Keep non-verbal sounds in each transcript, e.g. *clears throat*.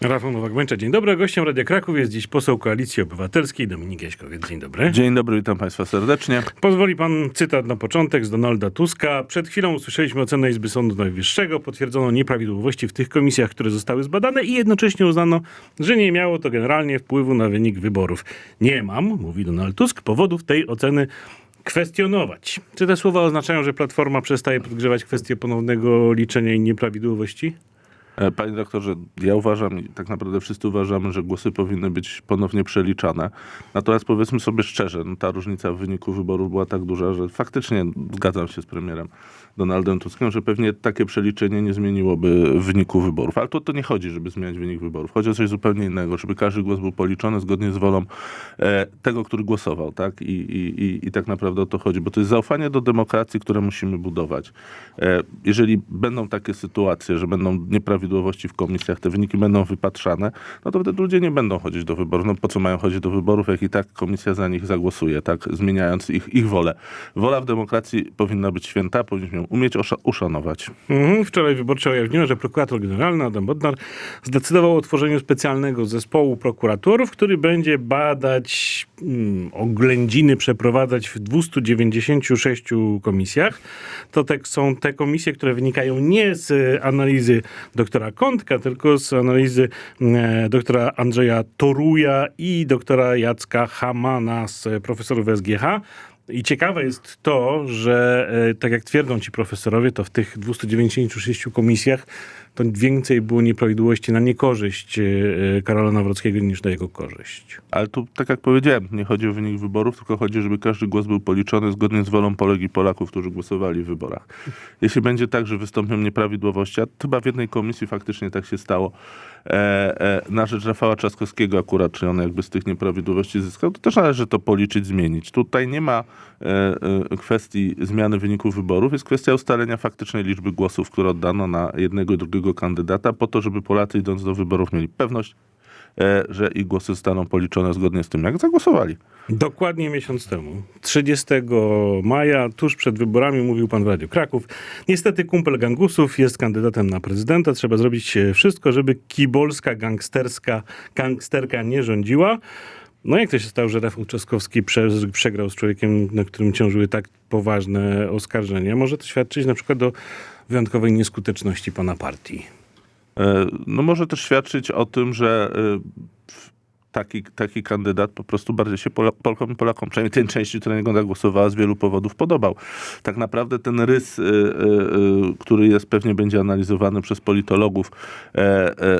Rafał Nowak-Bończa, dzień dobry. Gościem Radia Kraków jest dziś poseł Koalicji Obywatelskiej Dominik Jaśkowiec. Dzień dobry. Dzień dobry, witam Państwa serdecznie. Pozwoli pan cytat na początek z Donalda Tuska. Przed chwilą usłyszeliśmy ocenę Izby Sądu Najwyższego. Potwierdzono nieprawidłowości w tych komisjach, które zostały zbadane i jednocześnie uznano, że nie miało to generalnie wpływu na wynik wyborów. Nie mam, mówi Donald Tusk, powodów tej oceny kwestionować. Czy te słowa oznaczają, że Platforma przestaje podgrzewać kwestię ponownego liczenia i nieprawidłowości? E, Panie doktorze, ja uważam tak naprawdę wszyscy uważamy, że głosy powinny być ponownie przeliczane. Natomiast powiedzmy sobie szczerze, no ta różnica w wyniku wyborów była tak duża, że faktycznie zgadzam się z premierem Donaldem Tuskiem, że pewnie takie przeliczenie nie zmieniłoby wyniku wyborów. Ale to, to nie chodzi, żeby zmieniać wynik wyborów. Chodzi o coś zupełnie innego, żeby każdy głos był policzony zgodnie z wolą e, tego, który głosował. Tak? I, i, i, I tak naprawdę o to chodzi, bo to jest zaufanie do demokracji, które musimy budować. E, jeżeli będą takie sytuacje, że będą nieprawidłowości w komisjach, te wyniki będą wypatrzane, no to wtedy ludzie nie będą chodzić do wyborów. No po co mają chodzić do wyborów, jak i tak komisja za nich zagłosuje, tak? zmieniając ich, ich wolę. Wola w demokracji powinna być święta, powinniśmy ją umieć uszanować. Mhm. Wczoraj wyborcza ujawniła, że prokurator generalny Adam Bodnar zdecydował o tworzeniu specjalnego zespołu prokuratorów, który będzie badać mm, oględziny, przeprowadzać w 296 komisjach. To te, są te komisje, które wynikają nie z analizy doktora Kątka, tylko z analizy e, doktora Andrzeja Toruja i doktora Jacka Hamana z profesorów SGH. I ciekawe jest to, że e, tak jak twierdzą ci profesorowie, to w tych 296 komisjach to więcej było nieprawidłowości na niekorzyść e, e, Karola Nawrockiego niż na jego korzyść. Ale tu, tak jak powiedziałem, nie chodzi o wynik wyborów, tylko chodzi, żeby każdy głos był policzony zgodnie z wolą Polek i Polaków, którzy głosowali w wyborach. Jeśli będzie tak, że wystąpią nieprawidłowości, a chyba w jednej komisji faktycznie tak się stało, na rzecz Rafała Trzaskowskiego akurat, czy on jakby z tych nieprawidłowości zyskał, to też należy to policzyć, zmienić. Tutaj nie ma e, e, kwestii zmiany wyników wyborów, jest kwestia ustalenia faktycznej liczby głosów, które oddano na jednego i drugiego kandydata, po to, żeby Polacy idąc do wyborów mieli pewność, e, że ich głosy zostaną policzone zgodnie z tym, jak zagłosowali. Dokładnie miesiąc temu, 30 maja, tuż przed wyborami, mówił pan w Radiu Kraków. Niestety kumpel gangusów jest kandydatem na prezydenta. Trzeba zrobić e, wszystko, żeby kibolska gangsterska gangsterka nie rządziła. No jak to się stało, że Rafał Trzaskowski prze, przegrał z człowiekiem, na którym ciążyły tak poważne oskarżenia? Może to świadczyć na przykład o wyjątkowej nieskuteczności pana partii. E, No może też świadczyć o tym, że e, taki, taki kandydat po prostu bardziej się Pola- Polkom i Polakom, przynajmniej tej części, która na niego zagłosowała, z wielu powodów podobał. Tak naprawdę ten rys, e, który jest, pewnie będzie analizowany przez politologów,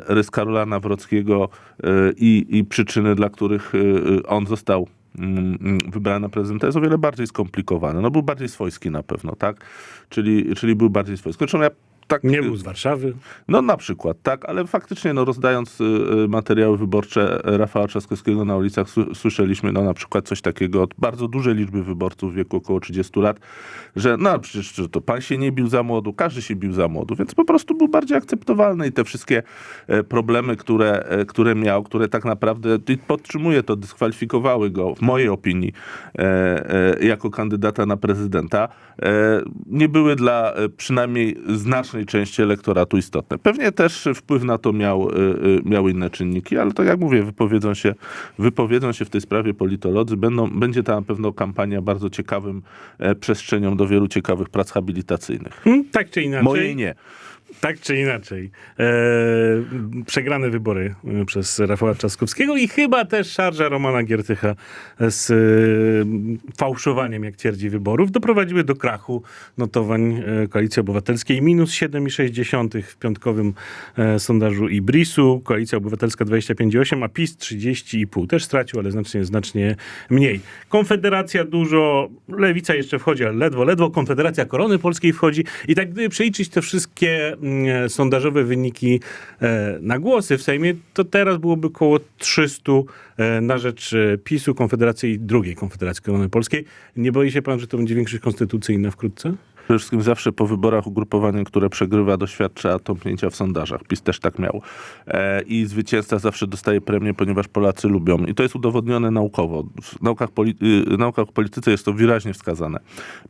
rys Karola Nawrockiego i, i przyczyny, dla których on został mm, mm, wybrany na prezydenta jest o wiele bardziej skomplikowany. No był bardziej swojski na pewno, tak? Czyli, czyli był bardziej swojski. Zresztą ja tak, Nie był z Warszawy. no na przykład, tak, ale faktycznie no, rozdając y, y, materiały wyborcze Rafała Trzaskowskiego na ulicach su- słyszeliśmy no, na przykład coś takiego od bardzo dużej liczby wyborców w wieku około 30 lat, że no przecież że to pan się nie bił za młodu, każdy się bił za młodu, więc po prostu był bardziej akceptowalny i te wszystkie e, problemy, które, e, które miał, które tak naprawdę, podtrzymuję to, dyskwalifikowały go, w mojej opinii, e, e, jako kandydata na prezydenta, e, nie były dla e, przynajmniej znacznej części elektoratu istotne. Pewnie też wpływ na to miał, e, e, miały inne czynniki, ale to jak mówię, wypowiedzą się, wypowiedzą się w tej sprawie politolodzy. Będą, będzie ta na pewno kampania bardzo ciekawym e, przestrzenią do wielu ciekawych prac habilitacyjnych. Hmm, tak czy inaczej. Mojej nie. Tak czy inaczej. E, przegrane wybory e, przez Rafała Trzaskowskiego i chyba też szarża Romana Giertycha z e, fałszowaniem, jak twierdzi, wyborów doprowadziły do krachu notowań e, Koalicji Obywatelskiej. Minus 7,6 w piątkowym e, sondażu Ibrisu. Koalicja Obywatelska 25,8, a PiS 30,5. Też stracił, ale znacznie, znacznie mniej. Konfederacja dużo, Lewica jeszcze wchodzi, ale ledwo, ledwo. Konfederacja Korony Polskiej wchodzi. I tak gdyby przeliczyć te wszystkie sondażowe wyniki e, na głosy w Sejmie, to teraz byłoby około 300 e, na rzecz e, PiSu, Konfederacji i drugiej Konfederacji Korony Polskiej. Nie boi się pan, że to będzie większość konstytucyjna wkrótce? Przede wszystkim zawsze po wyborach ugrupowanie, które przegrywa, doświadcza tąpnięcia w sondażach. PiS też tak miał. E, I zwycięzca zawsze dostaje premię, ponieważ Polacy lubią. I to jest udowodnione naukowo. W naukach, poli- y, naukach o polityce jest to wyraźnie wskazane.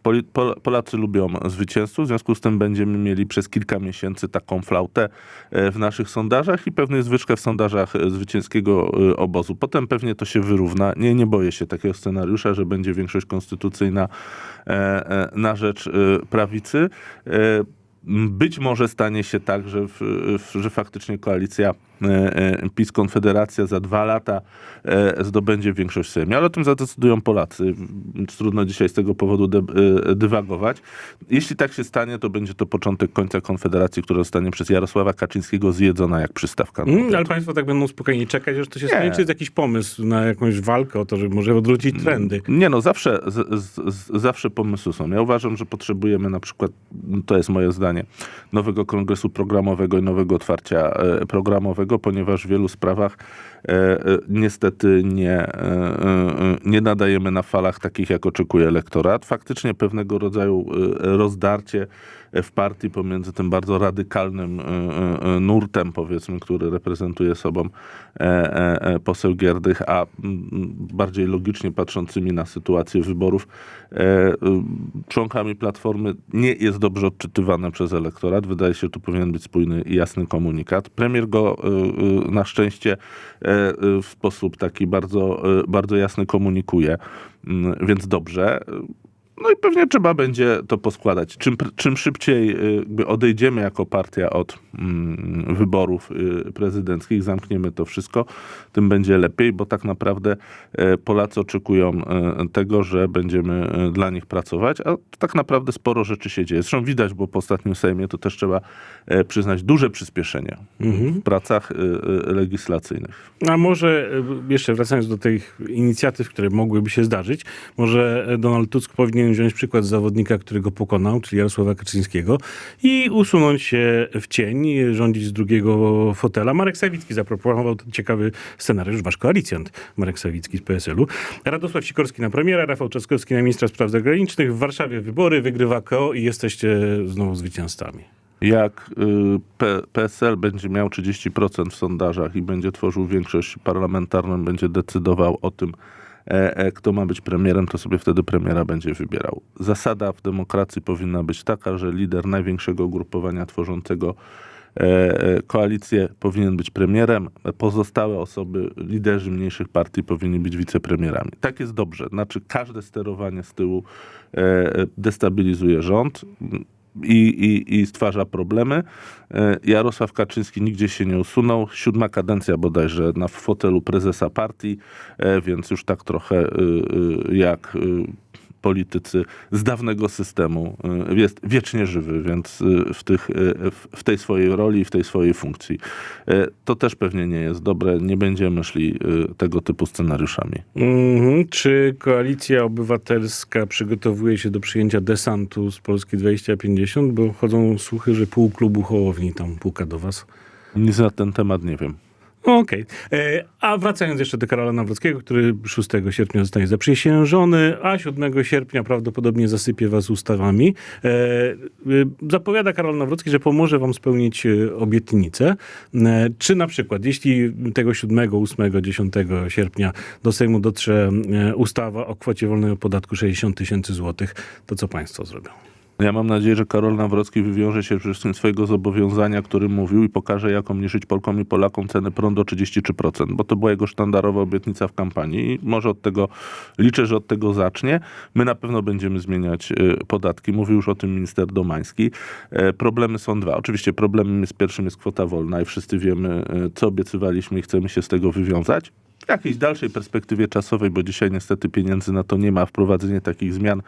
Poli- Pol- Polacy lubią zwycięzców, w związku z tym będziemy mieli przez kilka miesięcy taką flautę e, w naszych sondażach i pewnie zwyżkę w sondażach e, zwycięskiego e, obozu. Potem pewnie to się wyrówna. Nie, nie boję się takiego scenariusza, że będzie większość konstytucyjna na rzecz prawicy. E, Być może stanie się tak, że, że faktycznie koalicja PiS Konfederacja za dwa lata e, zdobędzie większość w Sejmie, ale o tym zadecydują Polacy. Więc Trudno dzisiaj z tego powodu dy, e, dywagować. Jeśli tak się stanie, to będzie to początek końca Konfederacji, która zostanie przez Jarosława Kaczyńskiego zjedzona jak przystawka. Mm, ale państwo tak będą spokojnie czekać, aż to się Nie. stanie? Czy jest jakiś pomysł na jakąś walkę o to, żeby może odwrócić trendy? Nie no, zawsze, z, z, zawsze pomysły są. Ja uważam, że potrzebujemy na przykład, to jest moje zdanie, nowego kongresu programowego i nowego otwarcia e, programowego, ponieważ w wielu sprawach niestety nie, e, e, nie nadajemy na falach takich, jak oczekuje elektorat. Faktycznie pewnego rodzaju e, rozdarcie w partii pomiędzy tym bardzo radykalnym e, e, e, nurtem, powiedzmy, który reprezentuje sobą e, e, e, poseł Gierdych, a bardziej logicznie patrzącymi na sytuację wyborów e, członkami Platformy nie jest dobrze odczytywane przez elektorat. Wydaje się, że tu powinien być spójny i jasny komunikat. Premier go na szczęście e, w sposób taki bardzo, y, bardzo jasny komunikuje, Mm, więc dobrze. No i pewnie trzeba będzie to poskładać. Czym, czym szybciej y, jakby odejdziemy jako partia od mm, wyborów y, prezydenckich, zamkniemy to wszystko, tym będzie lepiej, bo tak naprawdę e, Polacy oczekują e, tego, że będziemy e, dla nich pracować, a tak naprawdę sporo rzeczy się dzieje. Zresztą widać, bo po ostatnim Sejmie to też trzeba przyznać duże przyspieszenie w pracach legislacyjnych. A może jeszcze wracając do tych inicjatyw, które mogłyby się zdarzyć, może Donald Tusk powinien wziąć przykład zawodnika, który go pokonał, czyli Jarosława Kaczyńskiego i usunąć się w cień, rządzić z drugiego fotela. Marek Sawicki zaproponował ten ciekawy scenariusz, wasz koalicjant Marek Sawicki z PSL-u. Radosław Sikorski na premiera, Rafał Trzaskowski na ministra spraw zagranicznych. W Warszawie wybory, wygrywa KO i jesteście znowu zwycięzcami. Jak y, PSL będzie miał 30% w sondażach i będzie tworzył większość parlamentarną, będzie decydował o tym, kto ma być premierem, to sobie wtedy premiera będzie wybierał. Zasada w demokracji powinna być taka, że lider największego ugrupowania tworzącego e, e, koalicję powinien być premierem, pozostałe osoby, liderzy mniejszych partii powinni być wicepremierami. Tak jest dobrze. Znaczy każde sterowanie z tyłu e, e, destabilizuje rząd i, i, i stwarza problemy. E, Jarosław Kaczyński nigdzie się nie usunął. Siódma kadencja bodajże na fotelu prezesa partii, e, więc już tak trochę y, jak politycy z dawnego systemu y, jest wiecznie żywy, więc y, w, tych, y, w- tej swojej roli, w tej swojej funkcji. To też pewnie nie jest dobre. Nie będziemy szli tego typu scenariuszami. Mhm. Czy koalicja obywatelska przygotowuje się do przyjęcia desantu z Polski 2050? Bo chodzą słuchy, że pół klubu Hołowni tam puka do was. Nic na ten temat nie wiem. Okej. E, A wracając jeszcze do Karola Nawrockiego, który 6 sierpnia zostanie zaprzysiężony, a 7 sierpnia prawdopodobnie zasypie was ustawami. E, e, Zapowiada Karol Nawrocki, że pomoże wam spełnić e, obietnicę. E, Czy na przykład, jeśli tego 7, 8, 10 sierpnia do Sejmu dotrze ustawa o kwocie wolnej od podatku 60 tysięcy złotych, to co państwo zrobią? Ja mam nadzieję, że Karol Nawrocki wywiąże się przede wszystkim swojego zobowiązania, którym mówił i pokaże, jak obniżyć Polkom i Polakom ceny prądu o 33%, bo to była jego sztandarowa obietnica w kampanii i może od tego, liczę, że od tego zacznie. My na pewno będziemy zmieniać y, podatki. Mówił już o tym minister Domański. E, Problemy są dwa. Oczywiście problemem jest pierwszym jest kwota wolna i wszyscy wiemy, y, co obiecywaliśmy i chcemy się z tego wywiązać. W jakiejś dalszej perspektywie czasowej, bo dzisiaj niestety pieniędzy na to nie ma, wprowadzenie takich zmian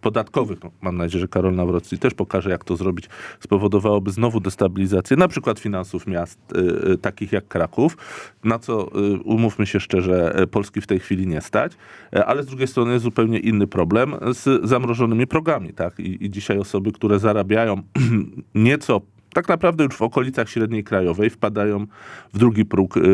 podatkowych, no, mam nadzieję, że Karol Nawrocki też pokaże, jak to zrobić, spowodowałoby znowu destabilizację, na przykład finansów miast y, y, takich jak Kraków, na co, y, umówmy się szczerze, y, Polski w tej chwili nie stać, y, ale z drugiej strony jest zupełnie inny problem z zamrożonymi progami, tak? I, i dzisiaj osoby, które zarabiają *clears throat* nieco tak naprawdę już w okolicach średniej krajowej wpadają w drugi próg y, y,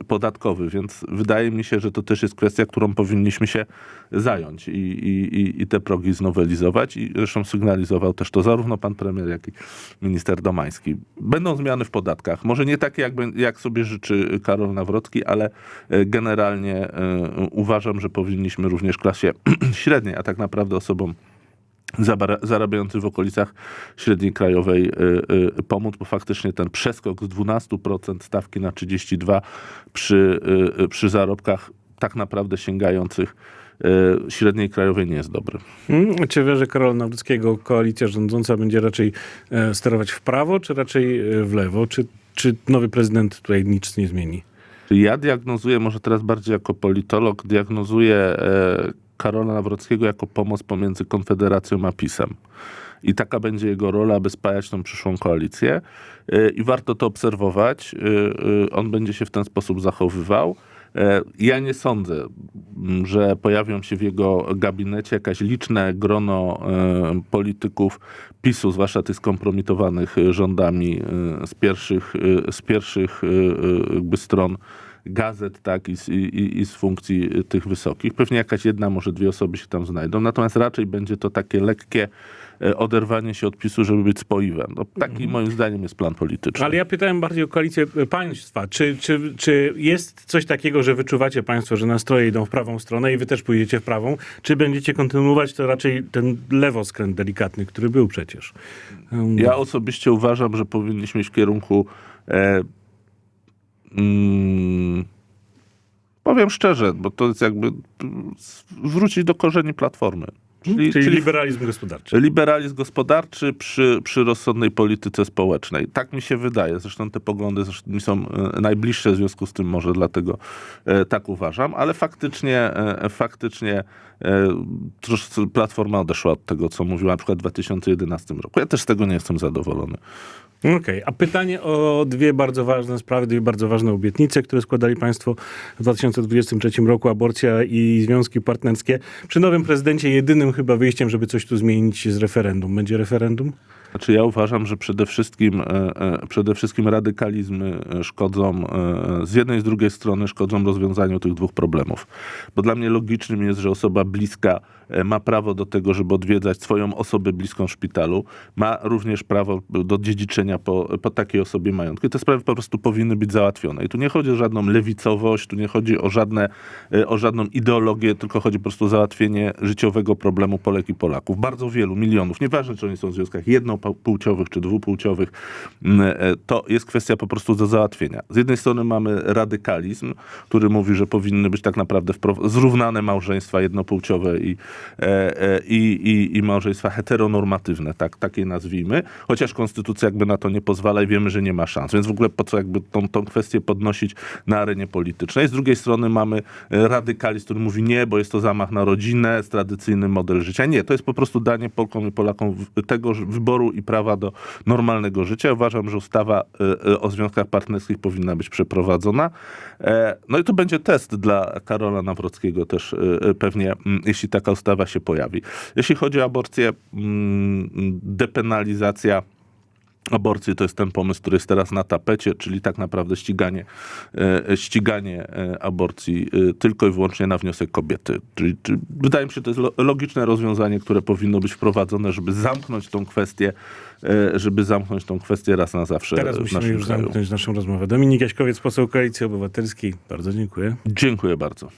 y, podatkowy, więc wydaje mi się, że to też jest kwestia, którą powinniśmy się zająć i, i, i- te progi znowelizować i zresztą sygnalizował też to zarówno pan premier, jak i minister Domański. Będą zmiany w podatkach, może nie takie, jak, jak sobie życzy Karol Nawrocki, ale generalnie uważam, że powinniśmy również klasie *clears throat* średniej, a tak naprawdę osobom zarabiającym w okolicach średniej krajowej y, y, pomóc, bo faktycznie ten przeskok z 12% stawki na 32% przy, y, przy zarobkach tak naprawdę sięgających średniej krajowej nie jest dobry. Hmm? Czy wie, że Karola Nawrockiego koalicja rządząca będzie raczej e, sterować w prawo, czy raczej e, w lewo? Czy, czy nowy prezydent tutaj nic nie zmieni? Ja diagnozuję, może teraz bardziej jako politolog, diagnozuję e, Karola Nawrockiego jako pomoc pomiędzy Konfederacją a PiSem. I taka będzie jego rola, aby spajać tą przyszłą koalicję. E, I warto to obserwować. E, e, On będzie się w ten sposób zachowywał. Ja nie sądzę, m, że pojawią się w jego gabinecie jakaś liczne grono polityków PiSu, zwłaszcza tych skompromitowanych rządami z pierwszych, z pierwszych jakby stron gazet, tak, i z, i, i z funkcji e, tych wysokich. Pewnie jakaś jedna, może dwie osoby się tam znajdą, natomiast raczej będzie to takie lekkie e, oderwanie się od PiSu, żeby być spoiwem. No, taki moim zdaniem jest plan polityczny. Ale ja pytałem bardziej o koalicję e, państwa. Czy, czy, czy jest coś takiego, że wyczuwacie państwo, że nastroje idą w prawą stronę i wy też pójdziecie w prawą? Czy będziecie kontynuować to raczej ten lewoskręt delikatny, który był przecież? Um, Ja osobiście uważam, że powinniśmy iść w kierunku. E, mm, powiem szczerze, bo to jest jakby wrócić do korzeni platformy. czyli, czyli liberalizm gospodarczy. Liberalizm gospodarczy przy, przy rozsądnej polityce społecznej. Tak mi się wydaje. Zresztą te poglądy zresztą mi są e, najbliższe w związku z tym może dlatego e, tak uważam, ale faktycznie, e, faktycznie Platforma odeszła od tego, co mówiła na przykład w 2011 roku. Ja też z tego nie jestem zadowolony. Okej, a pytanie o dwie bardzo ważne sprawy, dwie bardzo ważne obietnice, które składali państwo w 2023 roku, aborcja i związki partnerskie. Przy nowym prezydencie jedynym chyba wyjściem, żeby coś tu zmienić jest referendum. Będzie referendum? Znaczy ja uważam, że przede wszystkim, e, e, przede wszystkim radykalizmy e, szkodzą, z jednej i z drugiej strony szkodzą rozwiązaniu tych dwóch problemów. Bo dla mnie logicznym jest, że osoba bliska ma prawo do tego, żeby odwiedzać swoją osobę bliską w szpitalu. Ma również prawo do dziedziczenia po, po takiej osobie majątku. I te sprawy po prostu powinny być załatwione. I tu nie chodzi o żadną lewicowość, tu nie chodzi o, żadne, o żadną ideologię, tylko chodzi po prostu o załatwienie życiowego problemu Polek i Polaków. Bardzo wielu, milionów, nieważne czy oni są w związkach jednopłciowych czy dwupłciowych, m, e, to jest kwestia po prostu do załatwienia. Z jednej strony mamy radykalizm, który mówi, że powinny być tak naprawdę zrównane małżeństwa jednopłciowe i, e, e, i, i, i małżeństwa heteronormatywne, tak, takie nazwijmy, chociaż konstytucja jakby na to nie pozwala i wiemy, że nie ma szans. Więc w ogóle po co jakby tą, tą kwestię podnosić na arenie politycznej. Z drugiej strony mamy radykalizm, który mówi nie, bo jest to zamach na rodzinę, jest tradycyjny model życia. Nie, to jest po prostu danie Polkom i Polakom tego że i prawa do normalnego życia. Uważam, że ustawa e, e, o związkach partnerskich powinna być przeprowadzona. E, No i to będzie test dla Karola Nawrockiego też pewnie, mm, jeśli taka ustawa się pojawi. Jeśli chodzi o aborcję, mm, depenalizacja aborcji to jest ten pomysł, który jest teraz na tapecie, czyli tak naprawdę ściganie, e, ściganie e, aborcji e, tylko i wyłącznie na wniosek kobiety. Czyli, czyli wydaje mi się, że to jest lo- logiczne rozwiązanie, które powinno być wprowadzone, żeby zamknąć tą kwestię, e, żeby zamknąć tą kwestię raz na zawsze Teraz musimy już kraju. zamknąć naszą rozmowę. Dominik Jaśkowiec, poseł Koalicji Obywatelskiej. Bardzo dziękuję. Dziękuję bardzo.